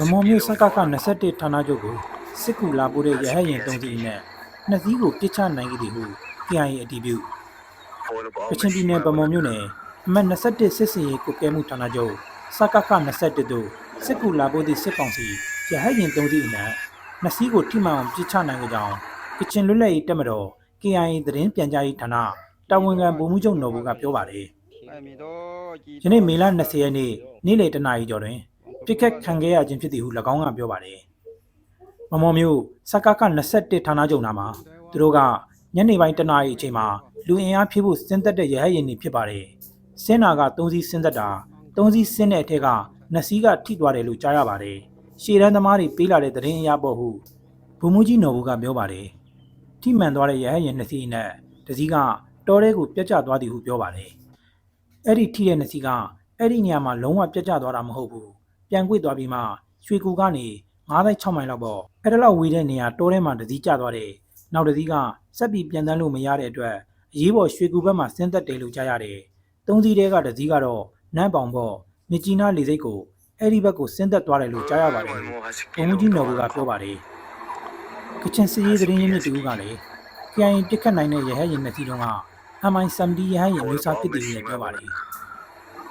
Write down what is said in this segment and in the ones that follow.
ဗမော်မြို့စကက21ဌာနချုပ်ကိုစစ်ကူလာပို့တဲ့ရဟတ်ရင်တုံးစီနဲ့နှစ်စီးကိုပြစ်ချနိုင်ခဲ့သည်ဟု KIA အတည်ပြုကချင်ပြည်နယ်ဗမော်မြို့နယ်အမှတ်21စစ်စင်ရေးကုကဲမှုဌာနချုပ်စကက21တို့စစ်ကူလာပို့သည့်စစ်ကောင်စီရဟတ်ရင်တုံးစီနဲ့နှစ်စီးကိုထိမှန်အောင်ပြစ်ချနိုင်ခဲ့ကြောင်းကချင်လွတ်လပ်ရေးတပ်မတော် KIA သတင်းပြန်ကြားရေးဌာနတာဝန်ခံဗိုလ်မှူးချုပ်နော်ဘူကပြောပါတယ် ယနေ့မေလ20ရက်နေ့နေ့လယ်တနာရီကျော်တွင်ပြစ်ခတ်ခံခဲ့ရခြင်းဖြစ်သည်ဟု၎င်းကပြောပါတယ်။မမော်မျိုးစကက21ဌာနချုပ်နာမှာသူတို့ကညနေပိုင်းတနာရီအချိန်မှာလူအင်အားဖြည့်ဖို့စဉ်သက်တဲ့ရဟတ်ရင်တွေဖြစ်ပါတယ်။စင်းနာက3စီးစဉ်သက်တာ3စီးစင်းတဲ့အထက်က2စီးကထိသွားတယ်လို့ကြားရပါတယ်။ရှေ့တန်းသမားတွေပေးလာတဲ့သတင်းအရပေါ့ဟုဘုံမူကြီးနော်ဘူးကပြောပါတယ်။ထိမှန်သွားတဲ့ရဟတ်ရင်2စီးနဲ့တစ်စီးကတောထဲကိုပြတ်ကျသွားသည်ဟုပြောပါတယ်။ အဲ့ဒီထိတဲ့နစီကအဲ့ဒီနေရာမှာလုံးဝပြတ်ကျသွားတာမဟုတ်ဘူးပြန်ကွေ့သွားပြီးမှရွှေကူကနေ96မိုင်လောက်ပေါ့အဲ့ဒါလောက်ဝေးတဲ့နေရာတိုးထဲမှာတစည်းကျသွားတယ်နောက်တစည်းကစက်ပြီးပြန်တန်းလို့မရတဲ့အတွက်အရေးပေါ်ရွှေကူဘက်မှာဆင်းသက်တယ်လို့ကြားရတယ်သုံးစီးတဲကတစည်းကတော့နန်းပေါင်ပေါ့မြကြီးနားလေစိတ်ကိုအဲ့ဒီဘက်ကိုဆင်းသက်သွားတယ်လို့ကြားရပါတယ်ဘုံကြီးနော်ဘူးကပြောပါတယ်ကချင်စီရေးသတင်းရင်းမြစ်တူကလည်း KIA ပြစ်ခတ်နိုင်တဲ့ရဟတ်ရင်နှစ်စီးတုန်းက MI-70 ရဟတ်ရင်မျိုးစားဖြစ်တယ်လို့ပြောပါတယ်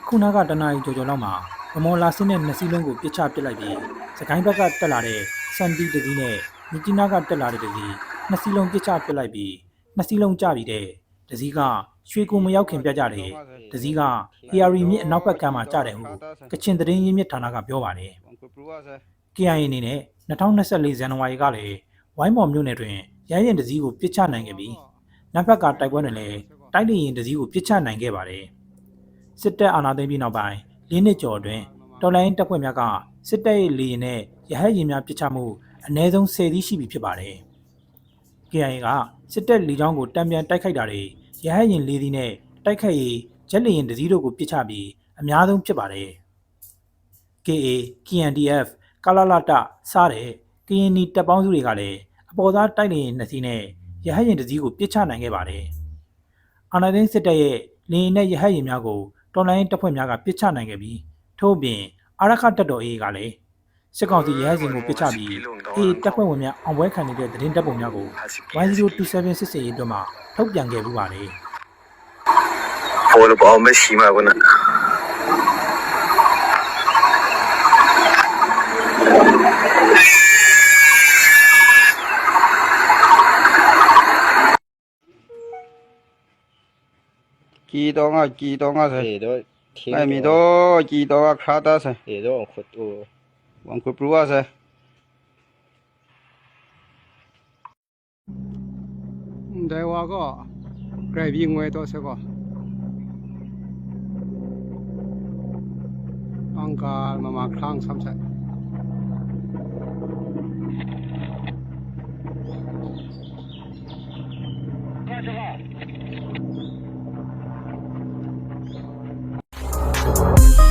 ခုနကတနာရီကျော်ကျော်လောက်မှာဗမော်လာစင်းတဲ့နှစ်စီးလုံးကိုပြစ်ချပစ်လိုက်ပြီးစကိုင်းဘက်ကတက်လာတဲ့စန်တီတစီးနဲ့မြကြီးနားကတက်လာတဲ့တစီးနှစ်စီးလုံးပြစ်ချပစ်လိုက်ပြီးနှစ်စီးလုံးကျပြီတဲ့တစီးကရွှေကူမရောက်ခင်ပြတ်ကြတယ်တစီးက ARI မြစ်အနောက်ဘက်ကမ်းမှာကျတယ်ဟုကချင်သတင်းရင်းမြစ်ဌာနကပြောပါတယ် KIA အနေနဲ့2024ဇန်နဝါရီကလည်းဝိုင်းမော်မြို့နယ်တွင်ရရင်တစည်းကိုပြစ်ချနိုင်ခဲ့ပြီးနက်ဘက်ကတိုက်ပွဲတွင်လည်း တိုက်လေရင်တစည်းကိုပြစ်ချနိုင်ခဲ့ပါတယ်စစ်တပ်အာဏာသိမ်းပြီးနောက်ပိုင်း၄နှစ်ကျော်အတွင်းတော်လိုင်းတပ်ဖွဲ့များကစစ်တပ်ရဲ့လေရင်နဲ့ရဟတ်ရင်များပြစ်ချမှုအ ਨੇ ဆုံး10သီးရှိပြီဖြစ်ပါတယ် KIA ကစစ်တပ်လေကြောင်းကိုတံပြန်တိုက်ခိုက်တာတွေရဟတ်ရင်လေးသီးနဲ့တိုက်ခိုက်ရေးဂျက်လေရင်တစည်းတို့ကိုပြစ်ချပြီးအများဆုံးဖြစ်ပါတယ် KA KNDF ကလာလာတစားတဲ့ကရင်နီတပ်ပေါင်းစုတွေကလည်းအပေါ်သားတိုက်လေရင်နှစ်စီးနဲ့ရဟတ်ရင်တစ်စီးကိုပြစ်ချနိုင်ခဲ့ပါတယ်။ အာနာဒင်းစစ်တပ်ရဲ့လေရင်နဲ့ရဟတ်ရင်များကိုတော်လိုင်းတပ်ဖွဲ့များကပြစ်ချနိုင်ခဲ့ပြီးထို့အပြင်အာရခတပ်တော် AA ကလည်းစစ်ကောင်စီရဟတ်ရင်ကိုပြစ်ချပြီး AA တပ်ဖွဲ့ဝင်များအောင်ပွဲခံနေတဲ့သတင်းတပ်ပုံများကို1027စစ်စေးရေးအတွက်မှထုတ်ပြန်ခဲ့ပူပါတယ်ပေါ်လို့ပေါ့မရှိမှာကွနာ กี่ดองอะกี่ดองอะเสร็จ Để đó thiếu ไม่มี đồ. ดอกี่ดอกอะคราตเสร็จ Để đó วงคุปรัวเสร็จ ได้ว่าก็ไกลวิ่งไว้ตัวเสยก็อัารมามาครั้งซ้ำใส่ Música